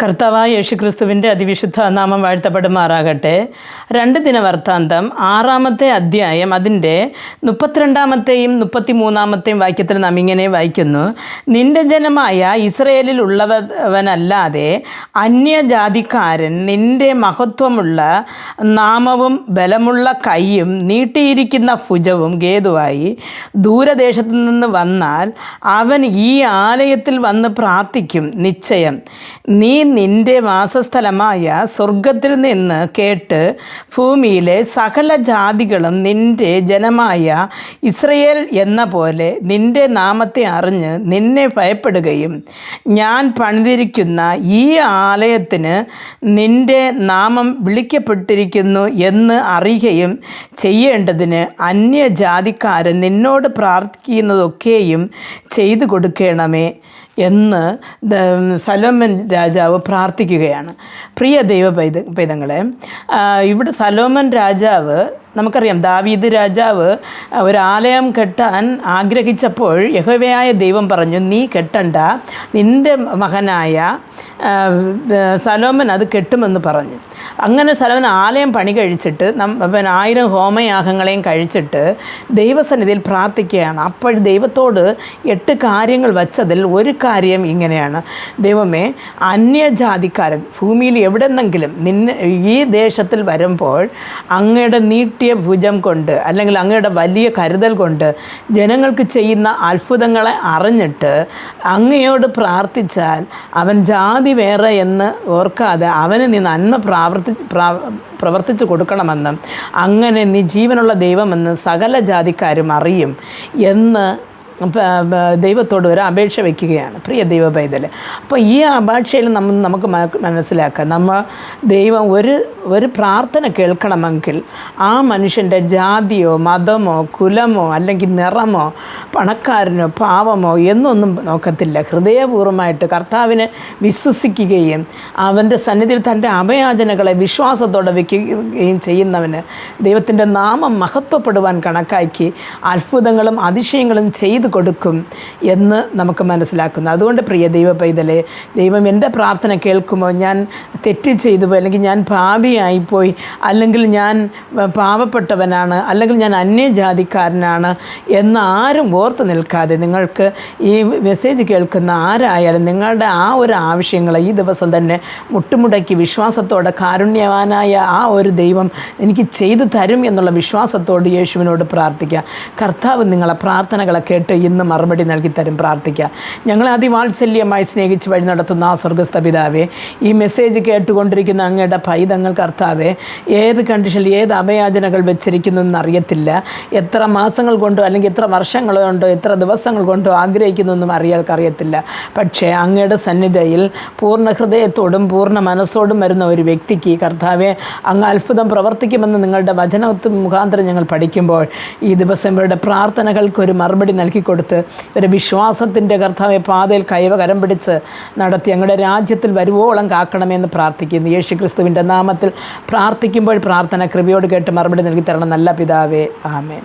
കർത്താവായ യേശുക്രിസ്തുവിന്റെ അതിവിശുദ്ധ നാമം വാഴ്ത്തപ്പെടുമാറാകട്ടെ. രണ്ട് ദിന വർത്താന്തം ആറാമത്തെ അധ്യായം അതിന്റെ മുപ്പത്തിരണ്ടാമത്തെയും മുപ്പത്തിമൂന്നാമത്തെയും വാക്യത്തിൽ നാം ഇങ്ങനെ വായിക്കുന്നു. നിന്റെ ജനമായ ഇസ്രയേലിൽ ഉള്ളവനല്ലാതെ അന്യജാതിക്കാരൻ നിന്റെ മഹത്വമുള്ള നാമവും ബലമുള്ള കൈയും നീട്ടിയിരിക്കുന്ന ഭുജവും ഗേതുവായി ദൂരദേശത്തു നിന്ന് വന്നാൽ അവൻ ഈ ആലയത്തിൽ വന്ന് പ്രാർത്ഥിക്കും നിശ്ചയം. നീ നിന്റെ വാസസ്ഥലമായ സ്വർഗത്തിൽ നിന്ന് കേട്ട് ഭൂമിയിലെ സകല ജാതികളും നിന്റെ ജനമായ ഇസ്രയേൽ എന്ന പോലെ നിന്റെ നാമത്തെ അറിഞ്ഞ് നിന്നെ ഭയപ്പെടുകയും ഞാൻ പണിതിരിക്കുന്ന ഈ ആലയത്തിന് നിന്റെ നാമം വിളിക്കപ്പെട്ടിരിക്കുന്നു എന്ന് അറിയുകയും ചെയ്യേണ്ടതിന് അന്യജാതിക്കാരൻ നിന്നോട് പ്രാർത്ഥിക്കുന്നതൊക്കെയും ചെയ്തു കൊടുക്കണമേ. എന്ന് സലോമൻ രാജാവ് പ്രാർത്ഥിക്കുകയാണ്. പ്രിയ ദൈവ പൈത പൈതങ്ങളെ ഇവിടെ സലോമൻ രാജാവ് നമുക്കറിയാം ദാവീദ് രാജാവ് ഒരു ആലയം കെട്ടാൻ ആഗ്രഹിച്ചപ്പോൾ യഹോവയായ ദൈവം പറഞ്ഞു നീ കെട്ടണ്ട നിന്റെ മകനായ സലോമൻ അത് കെട്ടുമെന്ന് പറഞ്ഞു. അങ്ങനെ സലോമൻ ആലയം പണി കഴിച്ചിട്ട് നം ആയിരം ഹോമയാഗങ്ങളെയും കഴിച്ചിട്ട് ദൈവസന്നിധിയിൽ പ്രാർത്ഥിക്കുകയാണ്. അപ്പോൾ ദൈവത്തോട് എട്ട് കാര്യങ്ങൾ വച്ചതിൽ ഒരു കാര്യം ഇങ്ങനെയാണ്. ദൈവമേ അന്യജാതിക്കാരൻ ഭൂമിയിൽ എവിടെന്നെങ്കിലും നിന്നെ ഈ ദേശത്തിൽ വരുമ്പോൾ അങ്ങയുടെ നീട്ടിയ ഭുജം കൊണ്ട് അല്ലെങ്കിൽ അങ്ങയുടെ വലിയ കരുതൽ കൊണ്ട് ജനങ്ങൾക്ക് ചെയ്യുന്ന അത്ഭുതങ്ങളെ അറിഞ്ഞിട്ട് അങ്ങയോട് പ്രാർത്ഥിച്ചാൽ അവൻ ജാതി വേറെ എന്ന് ഓർക്കാതെ അവന് നീ നന്മ പ്രാവർത്തി പ്രവർത്തിച്ചു കൊടുക്കണമെന്നും അങ്ങനെ നീ ജീവനുള്ള ദൈവമെന്ന് സകല ജാതിക്കാരും അറിയും എന്ന് ദൈവത്തോട് ഒരു അപേക്ഷ വയ്ക്കുകയാണ് പ്രിയ ദൈവ പൈതൽ അപ്പോൾ ഈ അപേക്ഷയിൽ നമ്മൾ നമുക്ക് മനസ്സിലാക്കാം. നമ്മൾ ദൈവം ഒരു ഒരു പ്രാർത്ഥന കേൾക്കണമെങ്കിൽ ആ മനുഷ്യന്റെ ജാതിയോ മതമോ കുലമോ അല്ലെങ്കിൽ നിറമോ പണക്കാരനോ പാവമോ എന്നൊന്നും നോക്കത്തില്ല. ഹൃദയപൂർവമായിട്ട് കർത്താവിനെ വിശ്വസിക്കുകയും അവന്റെ സന്നിധിയിൽ തന്റെ അഭയാചനകളെ വിശ്വാസത്തോടെ വയ്ക്കുകയും ചെയ്യുന്നവന് ദൈവത്തിന്റെ നാമം മഹത്വപ്പെടുവാൻ കണക്കാക്കി അത്ഭുതങ്ങളും അതിശയങ്ങളും ചെയ്തു കൊടുക്കും എന്ന് നമുക്ക് മനസ്സിലാക്കുന്നു. അതുകൊണ്ട് പ്രിയ ദൈവ പൈതലെ ദൈവം എന്റെ പ്രാർത്ഥന കേൾക്കുമോ? ഞാൻ തെറ്റ് ചെയ്തു പോയി അല്ലെങ്കിൽ ഞാൻ പാപിയായിപ്പോയി അല്ലെങ്കിൽ ഞാൻ പാവപ്പെട്ടവനാണ് അല്ലെങ്കിൽ ഞാൻ അന്യജാതിക്കാരനാണ് എന്ന് ആരും ഓർത്ത് നിൽക്കാതെ നിങ്ങൾക്ക് ഈ മെസ്സേജ് കേൾക്കുന്ന ആരായാലും നിങ്ങളുടെ ആ ഒരു ആവശ്യങ്ങൾ ഈ ദിവസം തന്നെ മുട്ടുമുടക്കി വിശ്വാസത്തോടെ കാരുണ്യവാനായ ആ ഒരു ദൈവം എനിക്ക് ചെയ്തു തരും എന്നുള്ള വിശ്വാസത്തോട് യേശുവിനോട് പ്രാർത്ഥിക്കുക കർത്താവ് നിങ്ങളെ പ്രാർത്ഥനകളെ കേട്ട് ഇന്ന് മറുപടി നൽകി തരും പ്രാർത്ഥിക്കുക ഞങ്ങളെ അതിവാത്സല്യമായി സ്നേഹിച്ച് വഴി നടത്തുന്ന ആ സ്വർഗസ്ഥ പിതാവേ ഈ മെസ്സേജ് കേട്ടുകൊണ്ടിരിക്കുന്ന അങ്ങയുടെ പൈതങ്ങൾ കർത്താവെ ഏത് കണ്ടീഷനിൽ ഏത് അഭയാചനകൾ വെച്ചിരിക്കുന്നു എന്നറിയത്തില്ല. എത്ര മാസങ്ങൾ കൊണ്ടോ അല്ലെങ്കിൽ എത്ര വർഷങ്ങൾ കൊണ്ടോ എത്ര ദിവസങ്ങൾ കൊണ്ടോ ആഗ്രഹിക്കുന്നൊന്നും എന്നും അറിയത്തില്ല പക്ഷേ അങ്ങയുടെ സന്നിധിയിൽ പൂർണ ഹൃദയത്തോടും പൂർണ മനസ്സോടും വരുന്ന ഒരു വ്യക്തിക്ക് കർത്താവെ അങ്ങ് അത്ഭുതം പ്രവർത്തിക്കുമെന്ന് നിങ്ങളുടെ വചനത്ത് മുഖാന്തരം ഞങ്ങൾ പഠിക്കുമ്പോൾ ഈ ദിവസം ഇവരുടെ പ്രാർത്ഥനകൾക്ക് ഒരു മറുപടി നൽകിക്കൊടുത്ത് ഇവരെ വിശ്വാസത്തിന്റെ കർത്താവെ പാതയിൽ കൈവ കരം പിടിച്ച് നടത്തി ഞങ്ങളുടെ രാജ്യത്തിൽ വരുവോളം കാക്കണമെന്ന് പ്രാർത്ഥിക്കുന്നു. യേശു ക്രിസ്തുവിന്റെ നാമത്തിൽ പ്രാർത്ഥിക്കുമ്പോൾ പ്രാർത്ഥന കൃപയോട് കേട്ട് മറുപടി നൽകി തരണം. നല്ല പിതാവേ ആമേൻ.